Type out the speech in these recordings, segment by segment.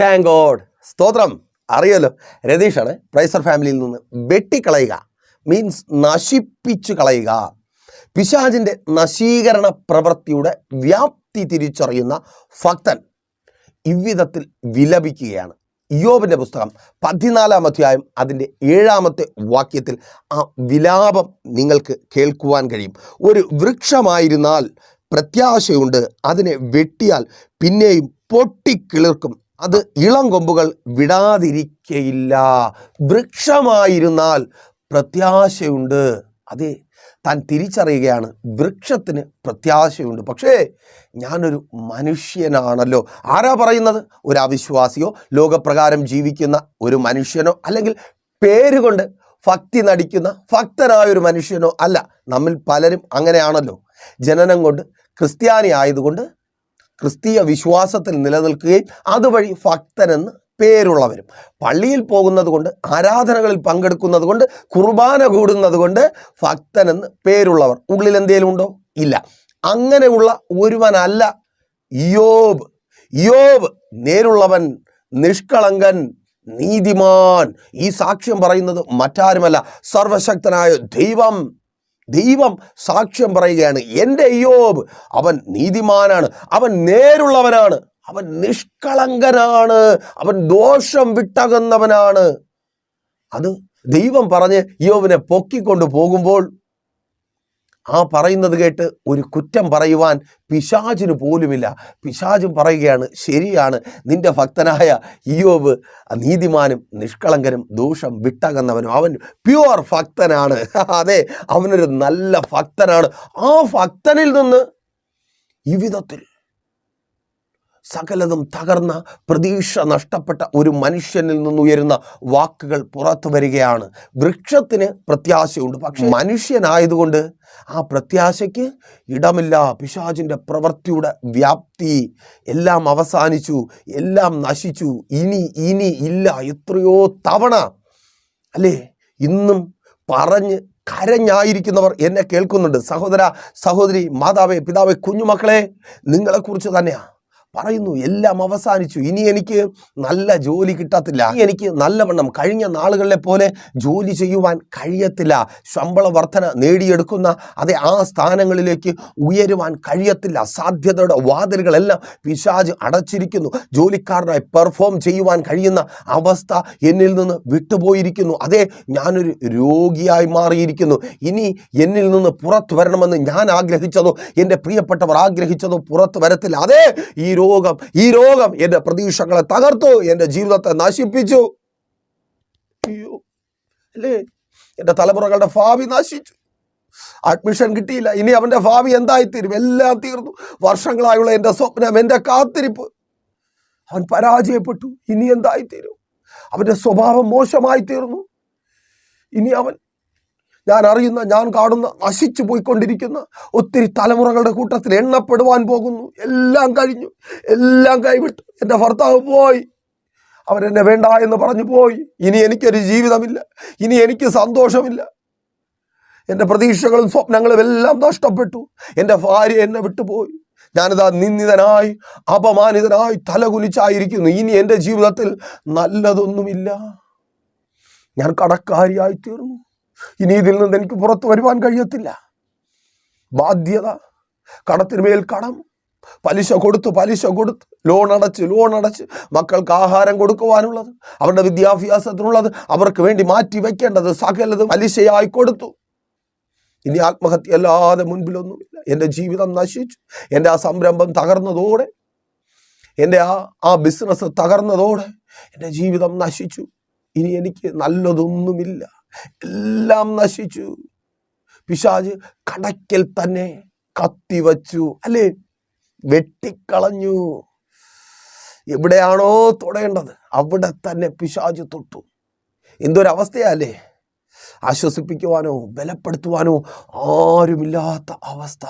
Thank God സ്തോത്രം. അറിയാലോ രതീഷാണ് പ്രൈസർ ഫാമിലിയിൽ നിന്ന് വെട്ടിക്കളയുക. മീൻസ് നശിപ്പിച്ചു കളയുക. പിശാജിന്റെ നശീകരണ പ്രവൃത്തിയുടെ വ്യാപ്തി തിരിച്ചറിയുന്ന ഭക്തൻ ഇவ்விധത്തിൽ വിലപിക്കുകയാണ്. യോബിന്റെ പുസ്തകം പതിനാലാം അധ്യായം അതിന്റെ ഏഴാമത്തെ വാക്യത്തിൽ ആ വിലാപം നിങ്ങൾക്ക് കേൾക്കുവാൻ കഴിയും. ഒരു വൃക്ഷമായിരുന്നാൽ പ്രത്യാശയുണ്ട് അതിനെ വെട്ടിയാൽ പിന്നെയും പൊട്ടിക്കിളിർക്കും. അത് ഇളം കൊമ്പുകൾ വിടാതിരിക്കയില്ല. വൃക്ഷമായിരുന്നാൽ പ്രത്യാശയുണ്ട്. അതെ താൻ തിരിച്ചറിയുകയാണ്. വൃക്ഷത്തിന് പ്രത്യാശയുണ്ട്. പക്ഷേ ഞാനൊരു മനുഷ്യനാണല്ലോ. ആരാ പറയുന്നത്? ഒരു അവിശ്വാസിയോ ലോകപ്രകാരം ജീവിക്കുന്ന ഒരു മനുഷ്യനോ അല്ലെങ്കിൽ പേരുകൊണ്ട് ഭക്തി നടിക്കുന്ന ഭക്തനായ ഒരു മനുഷ്യനോ അല്ല. നമ്മിൽ പലരും അങ്ങനെയാണല്ലോ. ജനനം കൊണ്ട് ക്രിസ്ത്യാനി ആയതുകൊണ്ട് ക്രിസ്തീയ വിശ്വാസത്തിൽ നിലനിൽക്കുകയും അതുവഴി ഭക്തനെന്ന് പേരുള്ളവരും. പള്ളിയിൽ പോകുന്നത് കൊണ്ട് ആരാധനകളിൽ പങ്കെടുക്കുന്നത് കൊണ്ട് കുർബാന കൂടുന്നത് കൊണ്ട് ഭക്തനെന്ന് പേരുള്ളവർ. ഉള്ളിൽ എന്തെങ്കിലും ഉണ്ടോ? ഇല്ല. അങ്ങനെയുള്ള ഒരുവനല്ല യോബ്. യോബ് നേരുള്ളവൻ നിഷ്കളങ്കൻ നീതിമാൻ. ഈ സാക്ഷ്യം പറയുന്നത് മറ്റാരുമല്ല. സർവശക്തനായ ദൈവം. ദൈവം സാക്ഷ്യം പറയുകയാണ് എന്റെ യോബ് അവൻ നീതിമാനാണ് അവൻ നേരുള്ളവനാണ് അവൻ നിഷ്കളങ്കനാണ് അവൻ ദോഷം വിട്ടകുന്നവനാണ്. അത് ദൈവം പറഞ്ഞ് യോബിനെ പൊക്കിക്കൊണ്ട് പോകുമ്പോൾ ആ പറയുന്നത് കേട്ട് ഒരു കുറ്റം പറയുവാൻ പിശാചിന് പോലുമില്ല. പിശാചും പറയുകയാണ് ശരിയാണ്. നിന്റെ ഭക്തനായ ഇയോബ് നീതിമാനും നിഷ്കളങ്കനും ദോഷം വിട്ടകന്നവനും. അവൻ പ്യുവർ ഭക്തനാണ്. അതെ അവനൊരു നല്ല ഭക്തനാണ്. ആ ഭക്തനിൽ നിന്ന് ഈ വിധത്തിൽ സകലതും തകർന്ന പ്രതീക്ഷ നഷ്ടപ്പെട്ട ഒരു മനുഷ്യനിൽ നിന്നുയരുന്ന വാക്കുകൾ പുറത്തു വരികയാണ്. വൃക്ഷത്തിന് പ്രത്യാശയുണ്ട്. പക്ഷെ മനുഷ്യനായതുകൊണ്ട് ആ പ്രത്യാശയ്ക്ക് ഇടമില്ല. പിശാചിന്റെ പ്രവൃത്തിയുടെ വ്യാപ്തി എല്ലാം അവസാനിച്ചു. എല്ലാം നശിച്ചു. ഇനി ഇനി ഇല്ല. എത്രയോ തവണ അല്ലേ? ഇന്നും പറഞ്ഞ് കരഞ്ഞായിരിക്കുന്നവർ എന്നെ കേൾക്കുന്നുണ്ട്. സഹോദര സഹോദരി മാതാവേ പിതാവേ കുഞ്ഞുമക്കളെ നിങ്ങളെക്കുറിച്ച് തന്നെയാ. പറയുന്നു എല്ലാം അവസാനിച്ചു. ഇനി എനിക്ക് നല്ല ജോലി കിട്ടത്തില്ല. എനിക്ക് നല്ലവണ്ണം കഴിഞ്ഞ നാളുകളിലെ പോലെ ജോലി ചെയ്യുവാൻ കഴിയത്തില്ല. ശമ്പള വർധന നേടിയെടുക്കുന്ന അതെ ആ സ്ഥാനങ്ങളിലേക്ക് ഉയരുവാൻ കഴിയത്തില്ല. സാധ്യതയുടെ വാതിലുകളെല്ലാം പിശാജ് അടച്ചിരിക്കുന്നു. ജോലിക്കാരനായി പെർഫോം ചെയ്യുവാൻ കഴിയുന്ന അവസ്ഥ എന്നിൽ നിന്ന് വിട്ടുപോയിരിക്കുന്നു. അതെ ഞാനൊരു രോഗിയായി മാറിയിരിക്കുന്നു. ഇനി എന്നിൽ നിന്ന് പുറത്തു വരണമെന്ന് ഞാൻ ആഗ്രഹിച്ചതോ എന്റെ പ്രിയപ്പെട്ടവർ ആഗ്രഹിച്ചതോ പുറത്തു വരത്തില്ല. അതെ ഈ രോഗം ഈ രോഗം എന്റെ പ്രതീക്ഷകളെ തകർത്തു എന്റെ ജീവിതത്തെ നശിപ്പിച്ചു. അയ്യോ അല്ലേ? എന്റെ തലമുറകളുടെ ഭാവി നശിച്ചു. അഡ്മിഷൻ കിട്ടിയില്ല. ഇനി അവന്റെ ഭാവി എന്തായിത്തീരും? എല്ലാം തീർന്നു. വർഷങ്ങളായുള്ള എന്റെ സ്വപ്നം എന്റെ കാത്തിരിപ്പ്. അവൻ പരാജയപ്പെട്ടു. ഇനി എന്തായിത്തീരും? അവന്റെ സ്വഭാവം മോശമായി തീർന്നു ഇനി അവൻ ഞാൻ അറിയുന്ന ഞാൻ കാണുന്ന നശിച്ചു പോയിക്കൊണ്ടിരിക്കുന്ന ഒത്തിരി തലമുറകളുടെ കൂട്ടത്തിൽ എണ്ണപ്പെടുവാൻ പോകുന്നു. എല്ലാം കഴിഞ്ഞു. എല്ലാം കൈവിട്ടു. എന്റെ ഭർത്താവ് പോയി. അവരെന്നെ വേണ്ട എന്ന് പറഞ്ഞു പോയി. ഇനി എനിക്കൊരു ജീവിതമില്ല. ഇനി എനിക്ക് സന്തോഷമില്ല. എന്റെ പ്രതീക്ഷകളും സ്വപ്നങ്ങളും എല്ലാം നഷ്ടപ്പെട്ടു. എന്റെ ഭാര്യ എന്നെ വിട്ടുപോയി. ഞാനിതാ നിന്ദിതനായി അപമാനിതനായി തലകുലിച്ചായിരിക്കുന്നു ഇനി എന്റെ ജീവിതത്തിൽ നല്ലതൊന്നുമില്ല. ഞാൻ കടക്കാരിയായി തീർന്നു ഇനി ഇതിൽ നിന്ന് എനിക്ക് പുറത്തു വരുവാൻ കഴിയത്തില്ല. ബാധ്യത. കടത്തിന് മേൽ കടം. പലിശ കൊടുത്തു പലിശ കൊടുത്ത് ലോൺ അടച്ച് ലോൺ അടച്ച് മക്കൾക്ക് ആഹാരം കൊടുക്കുവാനുള്ളത് അവരുടെ വിദ്യാഭ്യാസത്തിനുള്ളത് അവർക്ക് വേണ്ടി മാറ്റി വെക്കേണ്ടത് സകലത് പലിശയായി കൊടുത്തു. ഇനി ആത്മഹത്യ അല്ലാതെ മുൻപിലൊന്നുമില്ല. എന്റെ ജീവിതം നശിച്ചു. എന്റെ ആ സംരംഭം തകർന്നതോടെ എന്റെ ആ ആ ബിസിനസ് തകർന്നതോടെ എന്റെ ജീവിതം നശിച്ചു. ഇനി എനിക്ക് നല്ലതൊന്നുമില്ല. എല്ലാം നശിച്ചു. പിശാജ് കടയ്ക്കൽ തന്നെ കത്തിവച്ചു. അല്ലേ? വെട്ടിക്കളഞ്ഞു. എവിടെയാണോ തൊടേണ്ടത് അവിടെ തന്നെ പിശാജ് തൊട്ടു. എന്തൊരവസ്ഥയല്ലേ? ആശ്വസിപ്പിക്കുവാനോ ബലപ്പെടുത്തുവാനോ ആരുമില്ലാത്ത അവസ്ഥ.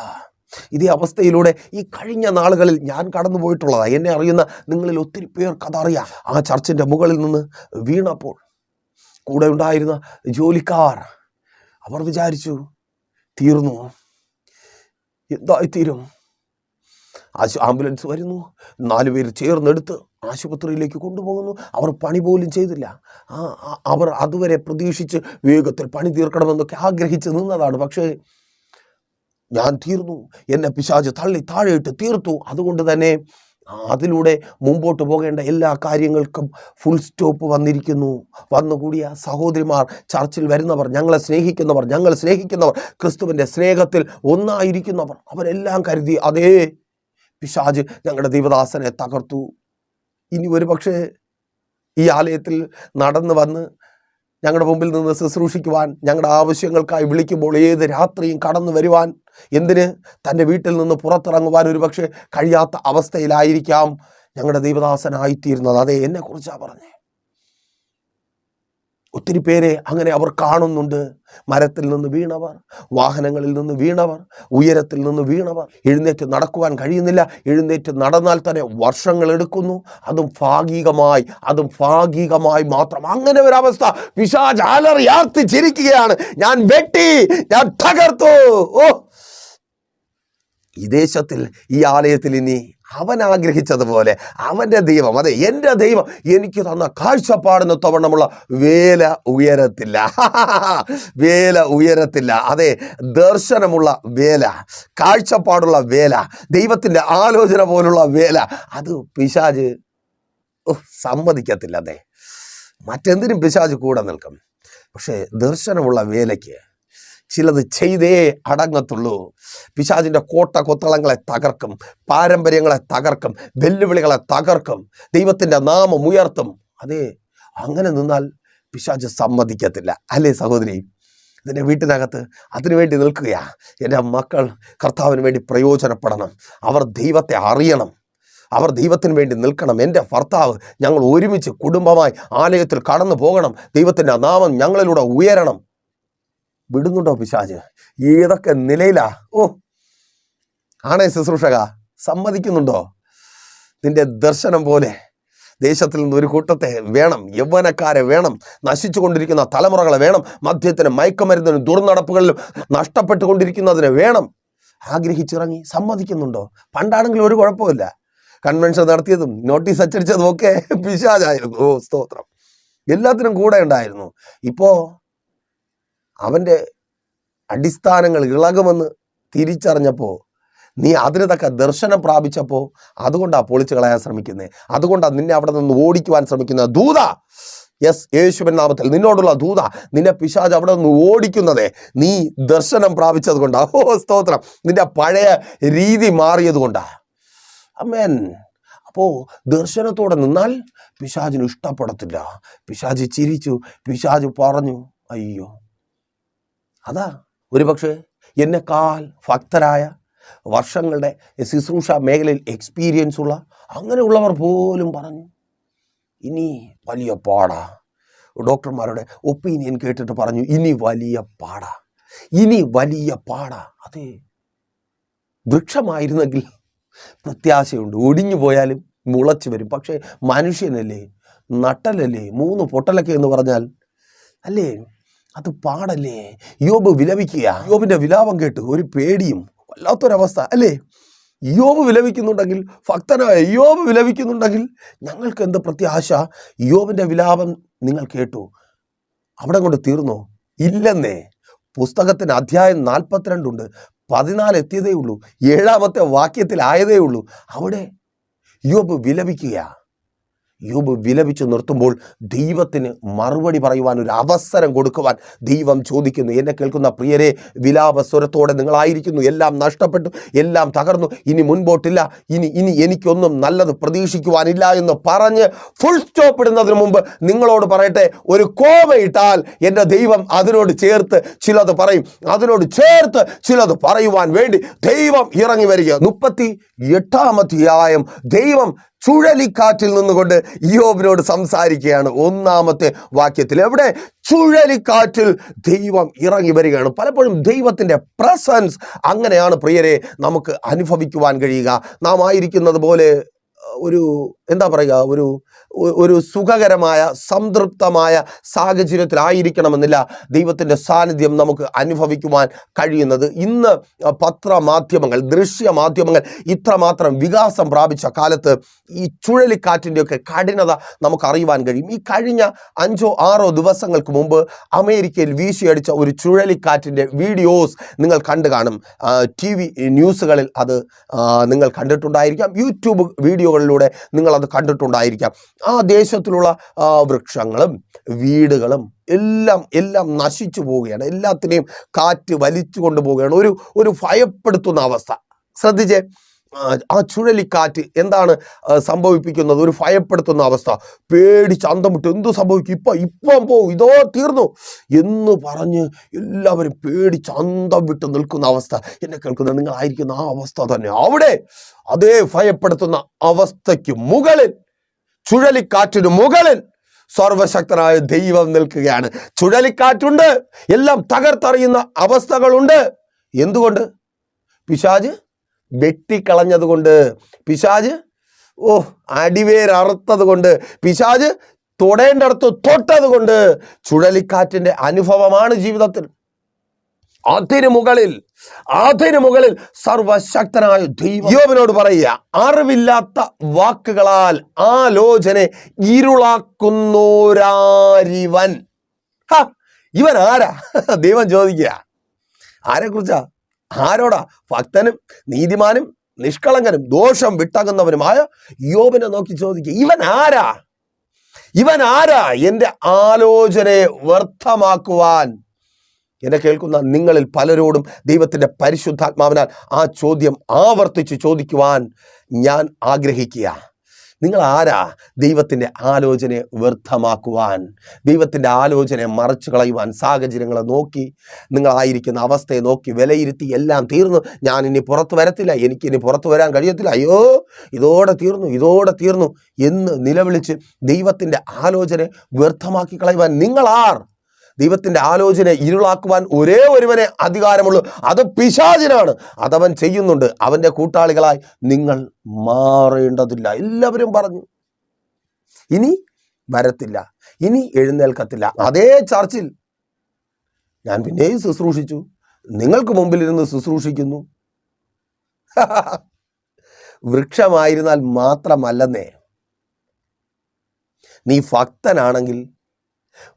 ഇതേ അവസ്ഥയിലൂടെ ഈ കഴിഞ്ഞ നാളുകളിൽ ഞാൻ കടന്നു പോയിട്ടുള്ളതാണ് എന്നെ അറിയുന്ന നിങ്ങളിൽ ഒത്തിരി പേർക്ക് അതറിയാം. ആ ചർച്ചിന്റെ മുകളിൽ നിന്ന് വീണപ്പോൾ കൂടെ ഉണ്ടായിരുന്ന ജോലിക്കാർ. അവർ വിചാരിച്ചു തീർന്നു. എന്തായി തീരും ആശു ആംബുലൻസ് വരുന്നു. നാലുപേർ ചേർന്നെടുത്ത് ആശുപത്രിയിലേക്ക് കൊണ്ടുപോകുന്നു. അവർ പണി പോലും ചെയ്തില്ല. ആ- അവർ അതുവരെ പ്രതീക്ഷിച്ച് വേഗത്തിൽ പണി തീർക്കണമെന്നൊക്കെ ആഗ്രഹിച്ച് നിന്നതാണ്. പക്ഷേ ഞാൻ തീർന്നു. എന്നെ പിശാജ് തള്ളി താഴെയിട്ട് തീർത്തു. അതുകൊണ്ട് തന്നെ അതിലൂടെ മുമ്പോട്ട് പോകേണ്ട എല്ലാ കാര്യങ്ങൾക്കും ഫുൾ സ്റ്റോപ്പ് വന്നിരിക്കുന്നു. വന്നുകൂടിയ സഹോദരിമാർ ചർച്ചിൽ വരുന്നവർ ഞങ്ങളെ സ്നേഹിക്കുന്നവർ ഞങ്ങൾ സ്നേഹിക്കുന്നവർ ക്രിസ്തുവിന്റെ സ്നേഹത്തിൽ ഒന്നായിരിക്കുന്നവർ അവരെല്ലാം കരുതി അതേ പിശാജ് ഞങ്ങളുടെ ദൈവദാസനെ തകർത്തു. ഇനി ഒരു പക്ഷേ ഈ ആലയത്തിൽ നടന്നു വന്ന് ഞങ്ങളുടെ മുമ്പിൽ നിന്ന് ശുശ്രൂഷിക്കുവാൻ ഞങ്ങളുടെ ആവശ്യങ്ങൾക്കായി വിളിക്കുമ്പോൾ ഏത് രാത്രിയും കടന്നു വരുവാൻ എന്തിന്? തന്റെ വീട്ടിൽ നിന്ന് പുറത്തിറങ്ങുവാൻ ഒരു പക്ഷേ കഴിയാത്ത അവസ്ഥയിലായിരിക്കാം ഞങ്ങളുടെ ദൈവദാസനായിത്തീരുന്നത്. അതെ എന്നെക്കുറിച്ചാണ് പറഞ്ഞത് ഒത്തിരി പേരെ അങ്ങനെ അവർ കാണുന്നുണ്ട്. മരത്തിൽ നിന്ന് വീണവർ വാഹനങ്ങളിൽ നിന്ന് വീണവർ ഉയരത്തിൽ നിന്ന് വീണവർ. എഴുന്നേറ്റ് നടക്കുവാൻ കഴിയുന്നില്ല. എഴുന്നേറ്റ് നടന്നാൽ തന്നെ വർഷങ്ങൾ എടുക്കുന്നു. അതും ഭാഗികമായി അതും ഭാഗികമായി മാത്രം. അങ്ങനെ ഒരു അവസ്ഥ പിശാച് അലറിയാർത്തി ചിരിക്കുകയാണ് ഞാൻ വെട്ടി ഞാൻ തകർത്തു. ഓ ഈ ദേശത്തിൽ ഈ ആലയത്തിൽ ഇനി അവൻ ആഗ്രഹിച്ചതുപോലെ അവന്റെ ദൈവം അതെ എന്റെ ദൈവം എനിക്ക് തന്ന കാഴ്ചപ്പാടിന് തവണമുള്ള വേല ഉയരത്തില്ല. വേല ഉയരത്തില്ല. അതെ ദർശനമുള്ള വേല കാഴ്ചപ്പാടുള്ള വേല ദൈവത്തിന്റെ ആലോചന പോലുള്ള വേല അത് പിശാജ് സമ്മതിക്കത്തില്ല അതെ. മറ്റെന്തിനും പിശാജ് കൂടെ നിൽക്കും. പക്ഷേ ദർശനമുള്ള വേലയ്ക്ക് ചിലത് ചെയ്തേ അടങ്ങത്തുള്ളൂ. പിശാചിന്റെ കോട്ട കൊത്തളങ്ങളെ തകർക്കും പാരമ്പര്യങ്ങളെ തകർക്കും വെല്ലുവിളികളെ തകർക്കും ദൈവത്തിന്റെ നാമം ഉയർത്തും. അതെ അങ്ങനെ നിന്നാൽ പിശാജ് സമ്മതിക്കത്തില്ല. അല്ലേ സഹോദരി? ഇതിന്റെ വീട്ടിനകത്ത് അതിനുവേണ്ടി നിൽക്കുകയാ. എന്റെ മക്കൾ കർത്താവിന് വേണ്ടി പ്രയോജനപ്പെടണം. അവർ ദൈവത്തെ അറിയണം. അവർ ദൈവത്തിന് വേണ്ടി നിൽക്കണം. എന്റെ ഭർത്താവ് ഞങ്ങൾ ഒരുമിച്ച് കുടുംബമായി ആലയത്തിൽ കടന്നു പോകണം ദൈവത്തിന്റെ നാമം ഞങ്ങളിലൂടെ ഉയരണം. വിടുന്നുണ്ടോ പിശാജ് ഏതൊക്കെ നിലയിലാ? ഓ ആണേ ശുശ്രൂഷക സമ്മതിക്കുന്നുണ്ടോ? നിന്റെ ദർശനം പോലെ ദേശത്തിൽ നിന്ന് ഒരു കൂട്ടത്തെ വേണം യൗവനക്കാരെ വേണം നശിച്ചു കൊണ്ടിരിക്കുന്ന തലമുറകളെ വേണം മദ്യത്തിനും മയക്കുമരുന്നിനും ദുർനടപ്പുകളിലും നഷ്ടപ്പെട്ടുകൊണ്ടിരിക്കുന്നതിന് വേണം. ആഗ്രഹിച്ചിറങ്ങി സമ്മതിക്കുന്നുണ്ടോ? പണ്ടാണെങ്കിൽ ഒരു കുഴപ്പമില്ല കൺവെൻഷൻ നടത്തിയതും നോട്ടീസ് അച്ചടിച്ചതും ഒക്കെ പിശാചായിരുന്നു. ഓ സ്തോത്രം. എല്ലാത്തിനും കൂടെ ഉണ്ടായിരുന്നു. ഇപ്പോ അവന്റെ അടിസ്ഥാനങ്ങൾ ഇളകുമെന്ന് തിരിച്ചറിഞ്ഞപ്പോൾ നീ അതിന് ദർശനം പ്രാപിച്ചപ്പോൾ അതുകൊണ്ടാണ് പൊളിച്ചു കളയാൻ ശ്രമിക്കുന്നത് അതുകൊണ്ടാണ് നിന്നെ അവിടെ നിന്ന് ഓടിക്കുവാൻ ശ്രമിക്കുന്നത് ദൂത! യെസ് യേശുവൻ നാമത്തിൽ നിന്നോടുള്ള ദൂത! നിന്നെ പിശാജ് അവിടെ നിന്ന് ഓടിക്കുന്നതേ. നീ ദർശനം പ്രാപിച്ചത് കൊണ്ടാ. ഓ സ്തോത്രം! നിന്റെ പഴയ രീതി മാറിയത് കൊണ്ടാ. അമ്മേൻ അപ്പോൾ ദർശനത്തോടെ നിന്നാൽ പിശാജിന് ഇഷ്ടപ്പെടത്തില്ല. പിശാജ് ചിരിച്ചു. പിശാജ് പറഞ്ഞു അയ്യോ അതാ ഒരുപക്ഷെ എന്നെക്കാൾ ഭക്തരായ വർഷങ്ങളുടെ ശുശ്രൂഷ മേഖലയിൽ എക്സ്പീരിയൻസ് ഉള്ള അങ്ങനെയുള്ളവർ പോലും പറഞ്ഞു. ഇനി വലിയ പാടാ. ഡോക്ടർമാരുടെ ഒപ്പീനിയൻ കേട്ടിട്ട് പറഞ്ഞു ഇനി വലിയ പാടാ. ഇനി വലിയ പാടാ. അതെ വൃക്ഷമായിരുന്നെങ്കിൽ പ്രത്യാശയുണ്ട്. ഒടിഞ്ഞു പോയാലും മുളച്ചു വരും. പക്ഷേ മനുഷ്യനല്ലേ നട്ടലല്ലേ മൂന്ന് പൊട്ടലൊക്കെ എന്ന് പറഞ്ഞാൽ അല്ലേ? അത് പാടല്ലേ? യോബ് വിലപിക്കുക യോബിന്റെ വിലാപം കേട്ട് ഒരു പേടിയും വല്ലാത്തൊരവസ്ഥ അല്ലേ? യോബ് വിലപിക്കുന്നുണ്ടെങ്കിൽ ഭക്തനായ യോബ് വിലപിക്കുന്നുണ്ടെങ്കിൽ ഞങ്ങൾക്ക് എന്ത് പ്രത്യാശ? യോബിന്റെ വിലാപം നിങ്ങൾ കേട്ടു. അവിടെ കൊണ്ട് തീർന്നോ? ഇല്ലെന്നേ. പുസ്തകത്തിന് അധ്യായം നാൽപ്പത്തിരണ്ടുണ്ട് പതിനാല് എത്തിയതേ ഉള്ളൂ. ഏഴാമത്തെ വാക്യത്തിലായതേ ഉള്ളൂ. അവിടെ യോബ് വിലപിക്കുക യോബ് വിലപിച്ചു നിർത്തുമ്പോൾ ദൈവത്തിന് മറുപടി പറയുവാൻ ഒരു അവസരം കൊടുക്കുവാൻ ദൈവം ചോദിക്കുന്നു. എന്നെ കേൾക്കുന്ന പ്രിയരെ വിലാപ സ്വരത്തോടെ നിങ്ങളായിരിക്കുന്നു. എല്ലാം നഷ്ടപ്പെട്ടു എല്ലാം തകർന്നു. ഇനി മുൻപോട്ടില്ല. ഇനി ഇനി എനിക്കൊന്നും നല്ലത് പ്രതീക്ഷിക്കുവാനില്ല എന്ന് പറഞ്ഞ് ഫുൾ സ്റ്റോപ്പ് ഇടുന്നതിന് മുമ്പ് നിങ്ങളോട് പറയട്ടെ ഒരു കോമയിട്ടാൽ എന്റെ ദൈവം അതിനോട് ചേർത്ത് ചിലത് പറയും. അതിനോട് ചേർത്ത് ചിലത് പറയുവാൻ വേണ്ടി ദൈവം ഇറങ്ങി വരിക. മുപ്പത്തി എട്ടാമധ്യായം ദൈവം ചുഴലിക്കാറ്റിൽ നിന്നുകൊണ്ട് യോബിനോട് സംസാരിക്കുകയാണ് ഒന്നാമത്തെ വാക്യത്തിൽ. എവിടെ? ചുഴലിക്കാറ്റിൽ ദൈവം ഇറങ്ങി വരികയാണ്. പലപ്പോഴും ദൈവത്തിന്റെ പ്രസൻസ് അങ്ങനെയാണ് പ്രിയരെ നമുക്ക് അനുഭവിക്കുവാൻ കഴിയുക. നാം ആയിരിക്കുന്നത് പോലെ ഒരു എന്താ പറയുക ഒരു ഒരു സുഖകരമായ സംതൃപ്തമായ സാഹചര്യത്തിലായിരിക്കണമെന്നില്ല. ദൈവത്തിന്റെ സാന്നിധ്യം നമുക്ക് അനുഭവിക്കുവാൻ കഴിയുന്നത് ഇന്ന് പത്രമാധ്യമങ്ങൾ ദൃശ്യ മാധ്യമങ്ങൾ ഇത്രമാത്രം വികാസം പ്രാപിച്ച കാലത്ത് ഈ ചുഴലിക്കാറ്റിന്റെയൊക്കെ കഠിനത നമുക്ക് അറിയുവാൻ കഴിയും. ഈ കഴിഞ്ഞ അഞ്ചോ ആറോ ദിവസങ്ങൾക്ക് മുമ്പ് അമേരിക്കയിൽ വീശിയടിച്ച ഒരു ചുഴലിക്കാറ്റിന്റെ വീഡിയോസ് നിങ്ങൾ കണ്ടു കാണും. ടി വി ന്യൂസുകളിൽ അത് നിങ്ങൾ കണ്ടിട്ടുണ്ടായിരിക്കാം. യൂട്യൂബ് വീഡിയോകളിലൂടെ നിങ്ങളത് കണ്ടിട്ടുണ്ടായിരിക്കാം. ആ ദേശത്തിലുള്ള വൃക്ഷങ്ങളും വീടുകളും എല്ലാം എല്ലാം നശിച്ചു പോവുകയാണ്. എല്ലാത്തിനെയും കാറ്റ് വലിച്ചു കൊണ്ടുപോവുകയാണ്. ഒരു ഒരു ഭയപ്പെടുത്തുന്ന അവസ്ഥ. ശ്രദ്ധിച്ചേ? ആ, ചുഴലിക്കാറ്റ് എന്താണ് സംഭവിപ്പിക്കുന്നത്? ഒരു ഭയപ്പെടുത്തുന്ന അവസ്ഥ. പേടിച്ച് അന്തമിട്ട് എന്തു സംഭവിക്കും? ഇപ്പം ഇപ്പം പോവും. ഇതോ തീർന്നു. എന്ന് പറഞ്ഞ് എല്ലാവരും പേടിച്ച് അന്തം വിട്ട് നിൽക്കുന്ന അവസ്ഥ. എന്നെ കേൾക്കുന്ന നിങ്ങളായിരിക്കുന്ന ആ അവസ്ഥ തന്നെ. അവിടെ അതേ ഭയപ്പെടുത്തുന്ന അവസ്ഥയ്ക്ക് മുകളിൽ ചുഴലിക്കാറ്റിന് മുകളിൽ സർവശക്തനായ ദൈവം നിൽക്കുകയാണ്. ചുഴലിക്കാറ്റുണ്ട്. എല്ലാം തകർത്തറിയുന്ന അവസ്ഥകളുണ്ട്. എന്തുകൊണ്ട്? പിശാജ് വെട്ടിക്കളഞ്ഞതുകൊണ്ട്. പിശാജ് ഓ അടിവേരറുത്തത് കൊണ്ട് പിശാജ് തൊടേണ്ടടുത്ത് തൊട്ടത് കൊണ്ട് ചുഴലിക്കാറ്റിന്റെ അനുഭവമാണ് ജീവിതത്തിൽ. അതിനു മുകളിൽ അതിനു മുകളിൽ സർവശക്തനായ ദൈവം. യോബിനോട് പറയുക അറിവില്ലാത്ത വാക്കുകളാൽ ആലോചന ഇരുളാക്കുന്നോരാരിവൻ. ഇവൻ ആരാ? ദൈവം ചോദിക്കുക. ആരെ കുറിച്ചാ? ആരോടാ? ഭക്തനും നീതിമാനും നിഷ്കളങ്കനും ദോഷം വിട്ടകുന്നവനുമായ യോബിനെ നോക്കി ചോദിക്കുക. ഇവൻ ആരാ? ഇവൻ ആരാ? എന്റെ ആലോചനയെ വ്യർത്ഥമാക്കുവാൻ എന്നെ കേൾക്കുന്ന നിങ്ങളിൽ പലരോടും ദൈവത്തിന്റെ പരിശുദ്ധാത്മാവിനാൽ ആ ചോദ്യം ആവർത്തിച്ച് ചോദിക്കുവാൻ ഞാൻ ആഗ്രഹിക്കുക. നിങ്ങൾ ആരാ? ദൈവത്തിന്റെ ആലോചനയെ വ്യർത്ഥമാക്കുവാൻ ദൈവത്തിന്റെ ആലോചനയെ മറച്ചു കളയുവാൻ സാഹചര്യങ്ങളെ നോക്കി നിങ്ങളായിരിക്കുന്ന അവസ്ഥയെ നോക്കി വിലയിരുത്തി എല്ലാം തീർന്നു. ഞാൻ ഇനി പുറത്തു വരത്തില്ല എനിക്ക് ഇനി പുറത്തു വരാൻ കഴിയത്തില്ല. അയ്യോ ഇതോടെ തീർന്നു ഇതോടെ തീർന്നു എന്ന് നിലവിളിച്ച് ദൈവത്തിന്റെ ആലോചനയെ വ്യർത്ഥമാക്കി കളയുവാൻ നിങ്ങളാർ ദൈവത്തിന്റെ ആലോചന ഇരുളാക്കുവാൻ ഒരേ ഒരുവനെ അധികാരമുള്ളൂ. അത് പിശാചിനാണ്. അതവൻ ചെയ്യുന്നുണ്ട്. അവന്റെ കൂട്ടാളികളായി നിങ്ങൾ മാറേണ്ടതില്ല. എല്ലാവരും പറഞ്ഞു. ഇനി വരത്തില്ല. ഇനി എഴുന്നേൽക്കത്തില്ല. അതേ ചർച്ചിൽ ഞാൻ പിന്നെയും ശുശ്രൂഷിച്ചു. നിങ്ങൾക്ക് മുമ്പിൽ ഇരുന്ന് ശുശ്രൂഷിക്കുന്നു. വൃക്ഷമായിരുന്നാൽ മാത്രമല്ലെന്നേ. നീ ഭക്തനാണെങ്കിൽ